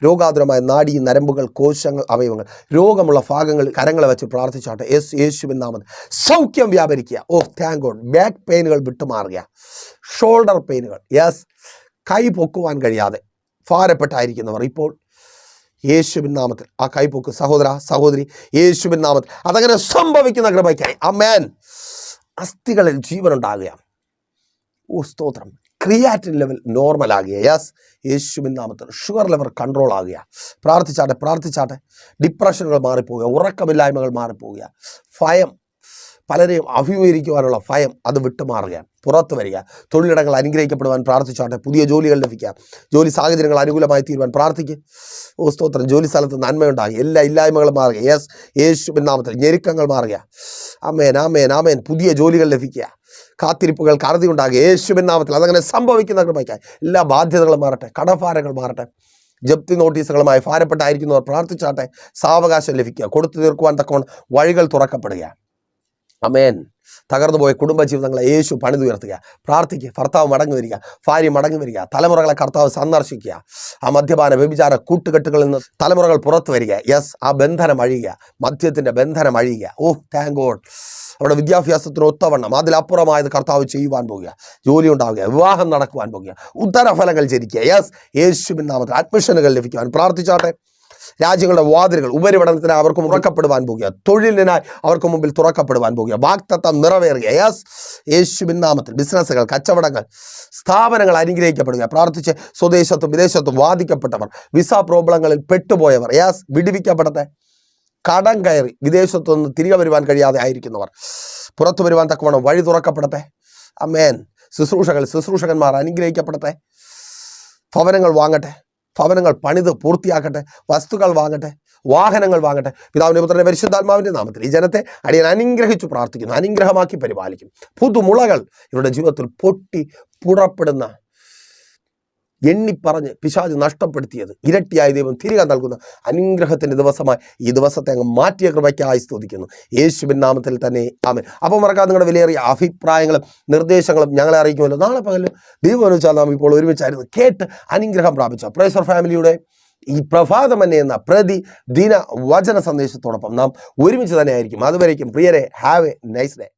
രോഗാതുരമായ നാടി നരമ്പുകൾ കോശങ്ങൾ അവയവങ്ങൾ രോഗമുള്ള ഭാഗങ്ങൾ കരങ്ങളെ വെച്ച് പ്രാർത്ഥിച്ചാട്ടെ. യേശു യേശുവിൻ നാമത് സൗഖ്യം വ്യാപരിക്കുക. ഓ താങ്ക് ഗോഡ് ബാക്ക് പെയിനുകൾ വിട്ടുമാറുക. ഷോൾഡർ പെയിനുകൾ യെസ് കൈ പൊക്കുവാൻ കഴിയാതെ ഭാരപ്പെട്ടായിരിക്കുന്നവർ ഇപ്പോൾ യേശുവിൻ നാമത്തിൽ. ആ കൈപ്പൊക്ക് സഹോദര സഹോദരി യേശുവിൻ നാമത്തിൽ. അതങ്ങനെ സംഭവിക്കുന്ന കൃപയ്ക്കായി. ആ മേൻ അസ്ഥികളിൽ ജീവനുണ്ടാകുക ഓ സ്തോത്രം. ക്രിയാറ്റിൻ ലെവൽ നോർമൽ ആകുക യെസ് യേശുവിൻ നാമത്തിൽ ഷുഗർ ലെവൽ കൺട്രോൾ ആകുക പ്രാർത്ഥിച്ചാട്ടെ പ്രാർത്ഥിച്ചാട്ടെ. ഡിപ്രഷനുകൾ മാറിപ്പോവുക ഉറക്കമില്ലായ്മകൾ മാറിപ്പോവുക ഭയം പലരെയും അഭിമുഖീകരിക്കുവാനുള്ള ഭയം അത് വിട്ടുമാറുക പുറത്തു വരിക തൊഴിലിടങ്ങൾ അനുഗ്രഹിക്കപ്പെടുവാൻ പ്രാർത്ഥിച്ചാട്ടെ പുതിയ ജോലികൾ ലഭിക്കുക ജോലി സാഹചര്യങ്ങൾ അനുകൂലമായി തീരുവാൻ പ്രാർത്ഥിക്കുക ഓ സ്തോത്രം. ജോലി സ്ഥലത്ത് നന്മയുണ്ടാകുക എല്ലാ ഇല്ലായ്മകളും മാറുക. യെസ് യേശു നാമത്തിൽ ഞെരുക്കങ്ങൾ മാറുക. അമ്മേൻ ആമേൻ ആമേൻ. പുതിയ ജോലികൾ ലഭിക്കുക. കാത്തിരിപ്പുകൾ കറുതി ഉണ്ടാകുക. യേശുവിൻ നാമത്തിൽ അതങ്ങനെ സംഭവിക്കുന്ന കൃപയ്ക്കായി. എല്ലാ ബാധ്യതകളും മാറട്ടെ. കടഭാരങ്ങൾ മാറട്ടെ. ജപ്തി നോട്ടീസുകളുമായി ഭാരപ്പെട്ടായിരിക്കുന്നവർ പ്രാർത്ഥിച്ചാട്ടെ സാവകാശം ലഭിക്കുക. കൊടുത്തു തീർക്കുവാൻ തക്കവണ്ണം വഴികൾ തുറക്കപ്പെടുക. അമേൻ തകർന്നു പോയ കുടുംബജീവിതങ്ങളെ യേശു പണിതുയർത്തുക പ്രാർത്ഥിക്കുക ഭർത്താവ് മടങ്ങി വരിക ഭാര്യ മടങ്ങി വരിക തലമുറകളെ കർത്താവ് സന്ദർശിക്കുക. ആ മദ്യപാന വ്യഭിചാര കൂട്ടുകെട്ടുകളിൽ നിന്ന് തലമുറകൾ പുറത്തു വരിക. യെസ് ആ ബന്ധനം അഴിയുക. മദ്യത്തിന്റെ ബന്ധനം അഴിയുക. ഓ താങ്ക് ഗോഡ് അവിടെ വിദ്യാഭ്യാസത്തിന് ഒത്തവണ്ണം അതിലപ്പുറമായത് കർത്താവ് ചെയ്യുവാൻ പോകുക. ജോലി ഉണ്ടാവുക വിവാഹം നടക്കുവാൻ പോകുക. ഉത്തരഫലങ്ങൾ ജനിക്കുക. യെസ് യേശുവിൻ നാമത്തിൽ അഡ്മിഷനുകൾ ലഭിക്കുവാൻ പ്രാർത്ഥിച്ചാട്ടെ. രാജ്യങ്ങളുടെ വാതിലുകൾ ഉപരിപഠനത്തിന് അവർക്ക് തുറക്കപ്പെടുവാൻ പോകുക. തൊഴിലിനായി അവർക്ക് മുമ്പിൽ തുറക്കപ്പെടുവാൻ പോകുക. വാക്തത്വം നിറവേറുക. യെസ് യേശുവിൻ നാമത്തിൽ ബിസിനസ്സുകൾ കച്ചവടങ്ങൾ സ്ഥാപനങ്ങൾ അനുഗ്രഹിക്കപ്പെടുക. പ്രാർത്ഥിച്ച് സ്വദേശത്തും വിദേശത്തും വാദിക്കപ്പെട്ടവർ വിസ പ്രോബ്ലങ്ങളിൽ പെട്ടുപോയവർ യെസ് വിടുവിക്കപ്പെടട്ടെ. കടം കയറി വിദേശത്തു നിന്ന് തിരികെ വരുവാൻ കഴിയാതെ ആയിരിക്കുന്നവർ പുറത്തു വരുവാൻ തക്കവണ്ണം വഴി തുറക്കപ്പെടട്ടെ. അമേൻ ശുശ്രൂഷകൾ ശുശ്രൂഷകന്മാർ അനുഗ്രഹിക്കപ്പെടട്ടെ. ഭവനങ്ങൾ വാങ്ങട്ടെ. ഭവനങ്ങൾ പണിത് പൂർത്തിയാക്കട്ടെ വസ്തുക്കൾ വാങ്ങട്ടെ വാഹനങ്ങൾ വാങ്ങട്ടെ. പിതാവിന്റെ പുത്രന്റെ പരിശുദ്ധാത്മാവിന്റെ നാമത്തിൽ ഈ ജനത്തെ അടിയൻ അനുഗ്രഹിച്ചു പ്രാർത്ഥിക്കുന്നു അനുഗ്രഹമാക്കി പരിപാലിക്കും. പുതുമുളകൾ ഇവരുടെ ജീവിതത്തിൽ പൊട്ടി പുറപ്പെടുന്ന എണ്ണിപ്പറഞ്ഞ് പിശാജ് നഷ്ടപ്പെടുത്തിയത്. ഇരട്ടിയായ ദൈവം തിരികെ നൽകുന്ന അനുഗ്രഹത്തിന്റെ ദിവസമായി ഈ ദിവസത്തെ അങ്ങ് മാറ്റിയ കൃപയ്ക്കായി സ്തുതിക്കുന്നു. യേശുവിൻ നാമത്തിൽ തന്നെ ആമൻ. അപ്പോൾ മറക്കാതെ നിങ്ങളുടെ വിലയേറിയ അഭിപ്രായങ്ങളും നിർദ്ദേശങ്ങളും ഞങ്ങളെ അറിയിക്കുമല്ലോ. നാളെ പകൽ ദൈവം അനുവദിച്ചാൽ നാം ഇപ്പോൾ ഒരുമിച്ചായിരുന്നു കേട്ട് അനുഗ്രഹം പ്രാപിച്ച. പ്രേസർ ഫാമിലിയുടെ ഈ പ്രഭാതം തന്നെ എന്ന പ്രതി ദിന വചന സന്ദേശത്തോടൊപ്പം നാം ഒരുമിച്ച് തന്നെ ആയിരിക്കും. അതുവരേക്കും പ്രിയരെ have a nice day